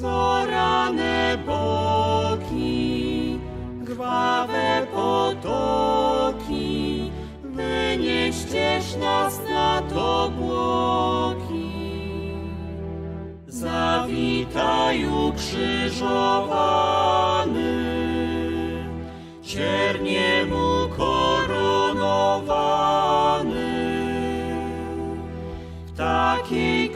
Zorane boki, krwawe potoki, wynieściesz nas nad obłoki. Zawitaj ukrzyżowany, cierniem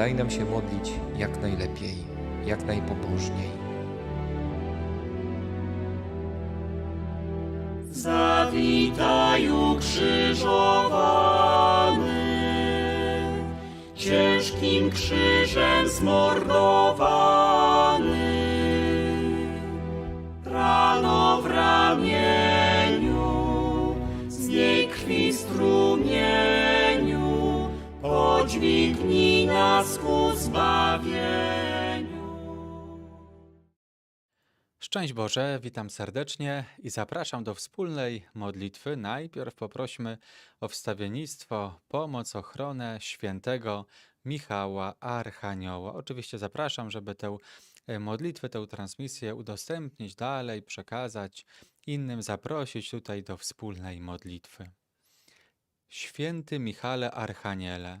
daj nam się modlić jak najlepiej, jak najpobożniej. Zawitaj ukrzyżowany, ciężkim krzyżem zmordowany. Rano w ramieniu, z niej krwi strumieniu, podźwignij nas ku zbawieniu. Szczęść Boże, witam serdecznie i zapraszam do wspólnej modlitwy. Najpierw poprośmy o wstawiennictwo, pomoc, ochronę świętego Michała Archanioła. Oczywiście zapraszam, żeby tę e, modlitwę, tę transmisję udostępnić dalej, przekazać innym, zaprosić tutaj do wspólnej modlitwy. Święty Michale Archaniele,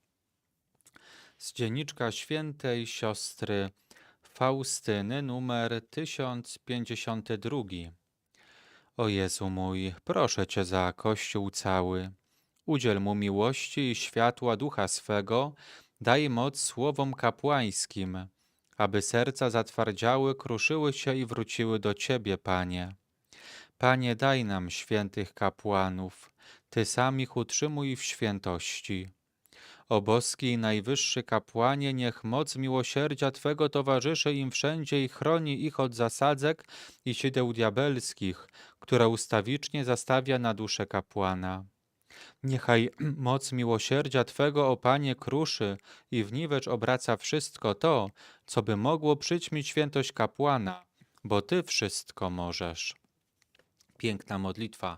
Z dzienniczka świętej siostry Faustyny numer 1052. O Jezu mój, proszę Cię za Kościół cały. Udziel mu miłości i światła ducha swego, daj moc słowom kapłańskim, aby serca zatwardziały, kruszyły się i wróciły do Ciebie, Panie. Panie, daj nam świętych kapłanów, Ty sam ich utrzymuj w świętości. O boski i najwyższy kapłanie, niech moc miłosierdzia Twego towarzyszy im wszędzie i chroni ich od zasadzek i sideł diabelskich, które ustawicznie zastawia na duszę kapłana. Niechaj moc miłosierdzia Twego, o Panie, kruszy i w niwecz obraca wszystko to, co by mogło przyćmić świętość kapłana, bo Ty wszystko możesz. Piękna modlitwa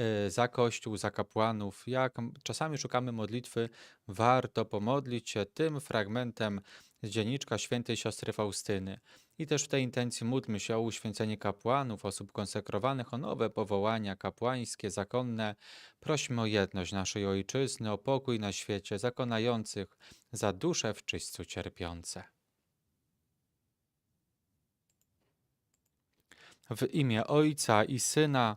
e, za Kościół, za kapłanów. Jak czasami szukamy modlitwy, warto pomodlić się tym fragmentem z dzienniczka świętej siostry Faustyny. I też w tej intencji módlmy się o uświęcenie kapłanów, osób konsekrowanych, o nowe powołania kapłańskie, zakonne. Prośmy o jedność naszej ojczyzny, o pokój na świecie, zakonających za dusze w czyśćcu cierpiące. W imię Ojca i Syna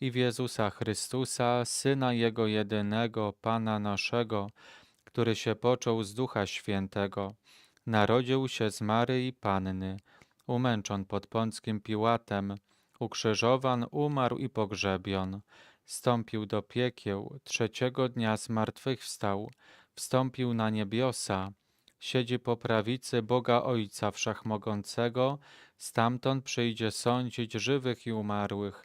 i w Jezusa Chrystusa, Syna Jego jedynego, Pana naszego, który się począł z Ducha Świętego, narodził się z Maryi Panny, umęczon pod Pąckim Piłatem, ukrzyżowan, umarł i pogrzebion. Stąpił do piekieł, trzeciego dnia zmartwychwstał, wstąpił na niebiosa, siedzi po prawicy Boga Ojca Wszechmogącego, stamtąd przyjdzie sądzić żywych i umarłych.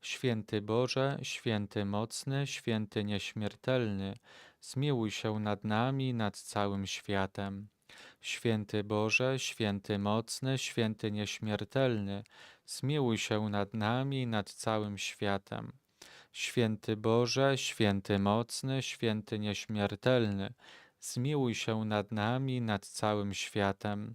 Święty Boże, święty mocny, święty nieśmiertelny, zmiłuj się nad nami nad całym światem. Święty Boże, święty mocny, święty nieśmiertelny, zmiłuj się nad nami nad całym światem. Święty Boże, święty mocny, święty nieśmiertelny, zmiłuj się nad nami nad całym światem.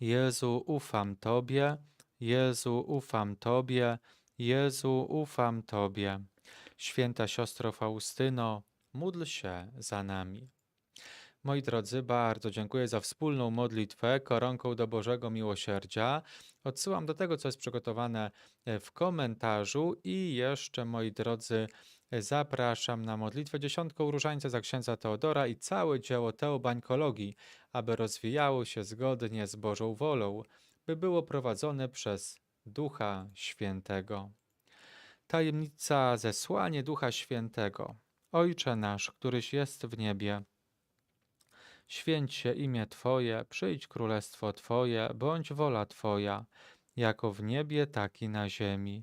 Jezu, ufam Tobie, Jezu, ufam Tobie, Jezu, ufam Tobie. Święta siostro Faustyno, módl się za nami. Moi drodzy, bardzo dziękuję za wspólną modlitwę koronką do Bożego Miłosierdzia. Odsyłam do tego, co jest przygotowane e, w komentarzu i jeszcze, moi drodzy, zapraszam na modlitwę dziesiątką różańca za księdza Teodora i całe dzieło teobańkologii, aby rozwijało się zgodnie z Bożą wolą, by było prowadzone przez Ducha Świętego. Tajemnica zesłanie Ducha Świętego. Ojcze nasz, któryś jest w niebie, święć się imię Twoje, przyjdź królestwo Twoje, bądź wola Twoja, jako w niebie, tak i na ziemi.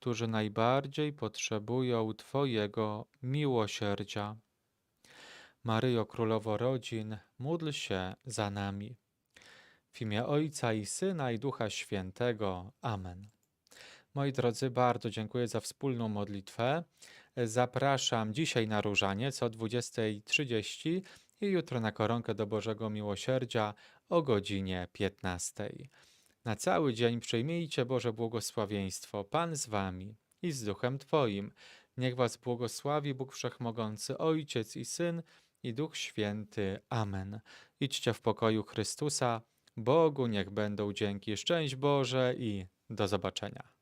którzy najbardziej potrzebują Twojego miłosierdzia. Maryjo Królowo Rodzin, módl się za nami. W imię Ojca i Syna i Ducha Świętego. Amen. Moi drodzy, bardzo dziękuję za wspólną modlitwę. Zapraszam dzisiaj na różaniec o 20.30 i jutro na koronkę do Bożego Miłosierdzia o godzinie 15. Na cały dzień przyjmijcie Boże błogosławieństwo. Pan z wami i z duchem Twoim. Niech was błogosławi Bóg Wszechmogący, Ojciec i Syn i Duch Święty. Amen. Idźcie w pokoju Chrystusa. Bogu niech będą dzięki. Szczęść Boże i do zobaczenia.